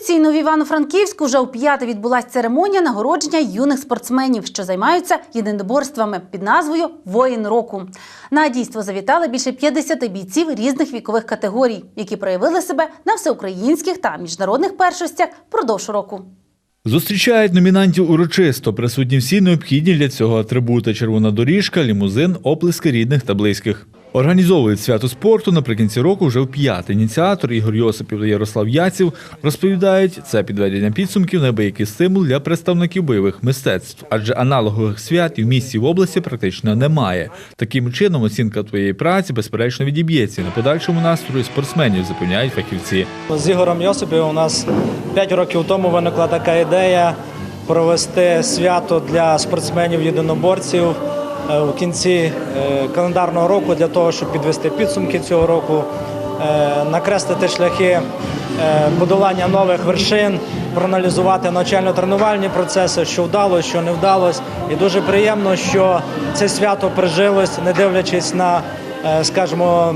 Традиційно в Івано-Франківську вже у п'яте відбулася церемонія нагородження юних спортсменів, що займаються єдиноборствами під назвою Воїн року. На дійство завітали більше 50 бійців різних вікових категорій, які проявили себе на всеукраїнських та міжнародних першостях впродовж року. Зустрічають номінантів урочисто. Присутні всі необхідні для цього атрибути: червона доріжка, лімузин, оплески рідних та близьких. Організовують свято спорту наприкінці року вже в п'ятий. Ініціатор Ігор Йосипів та Ярослав Яців розповідають, це підведення підсумків неабиякий стимул для представників бойових мистецтв, адже аналогових свят і в місті в області практично немає. Таким чином, оцінка твоєї праці безперечно відіб'ється на подальшому настрої спортсменів, запевняють фахівці. З Ігорем Йосипів у нас 5 років тому виникла така ідея провести свято для спортсменів-єдиноборців у кінці е, календарного року для того, щоб підвести підсумки цього року, е, накреслити шляхи е, подолання нових вершин, проаналізувати навчально-тренувальні процеси, що вдалося, що не вдалося. І дуже приємно, що це свято прижилось, не дивлячись на, е, скажімо,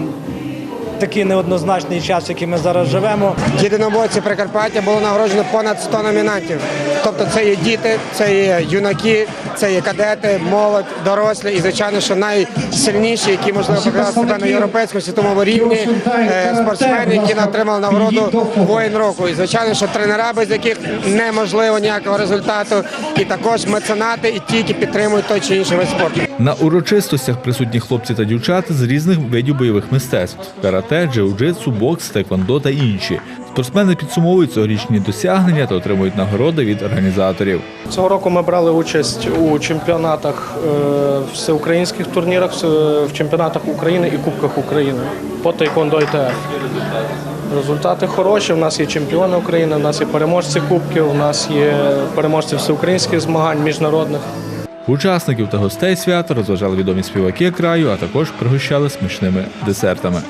такий неоднозначний час, який ми зараз живемо. Єдиноборці Прикарпаття було нагороджено понад 100 номінантів. Тобто це є діти, це є юнаки, це є кадети, молодь, дорослі і звичайно, що найсильніші, які можливо показали себе на європейському світовому рівні, е, спортсмени, які отримали нагороду воїн року. І звичайно, що тренера, без яких неможливо ніякого результату, і також меценати, і ті, які підтримують той чи інший вид спорту. На урочистостях присутні хлопці та дівчата з різних видів бойових мистецтв: карате, джиу-джитсу, бокс, тайквондо та інші. Спортсмени підсумовують цьогорічні досягнення та отримують нагороди від організаторів. Цього року ми брали участь у чемпіонатах е, всеукраїнських турнірах, в чемпіонатах України і Кубках України по тайкондо і ТФ. Результати хороші. У нас є чемпіони України, у нас є переможці кубків, у нас є переможці всеукраїнських змагань міжнародних. Учасників та гостей свята розважали відомі співаки краю, а також пригощали смачними десертами.